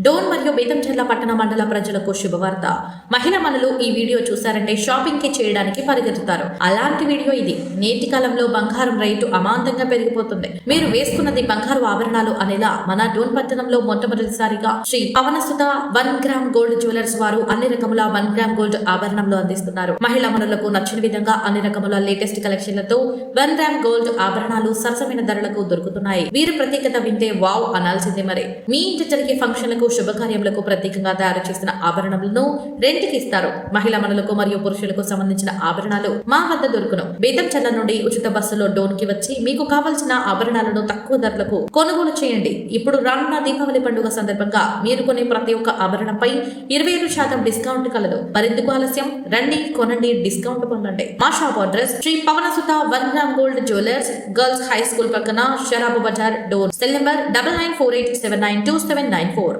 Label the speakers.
Speaker 1: డోన్ మరియు బేతంచెర్ల పట్టణ మండల ప్రజలకు శుభవార్త. మహిళ మనులు ఈ వీడియో చూశారంటే షాపింగ్కి చేయడానికి పరిగెత్తుతారు. అలాంటి వీడియో ఇది. నేటి కాలంలో బంగారం రేటు అమాంతంగా పెరిగిపోతుంది. మీరు వేసుకున్నది బంగారు ఆభరణాలు అనేలా మన డోన్ పట్టణంలో మొట్టమొదటిసారిగా Sri Pavanasuta one gram gold jewellers వారు అన్ని రకముల వన్ గ్రామ్ గోల్డ్ ఆభరణంలో అందిస్తున్నారు. మహిళ మనులకు నచ్చిన విధంగా అన్ని రకముల లేటెస్ట్ కలెక్షన్లతో వన్ గ్రామ్ గోల్డ్ ఆభరణాలు సరసమైన ధరలకు దొరుకుతున్నాయి. వీరి ప్రత్యేకత వింటే వావ్ అనాల్సిందే మరి. మీ ఇంటి జరిగే ఫంక్షన్లకు శుభకార్యములకు ప్రత్యేకంగా తయారు చేసిన ఆభరణములను రెంట్కి ఇస్తారు. మహిళా మనులకు మరియు పురుషులకు సంబంధించిన ఆభరణాలు మా వద్ద దొరుకును. బేతం చెల్ల నుండి ఉచిత బస్సులో డోన్కి వచ్చి మీకు కావలసిన ఆభరణాలను తక్కువ ధరలకు కొనుగోలు చేయండి. ఇప్పుడు రానున్న దీపావళి పండుగ సందర్భంగా మీరు కొనే ప్రతి ఒక్క ఆభరణంపై ఇరవై ఏడు శాతం డిస్కౌంట్ కలదు. మరెందుకు ఆలస్యం రండి కొనండి డిస్కౌంట్ పొందండి. మా shop address Sri Pavanasuta one gram gold jewellers girls high school పక్కన Sharabu Bazar door. Cell number double nine four eight seven nine two seven nine four.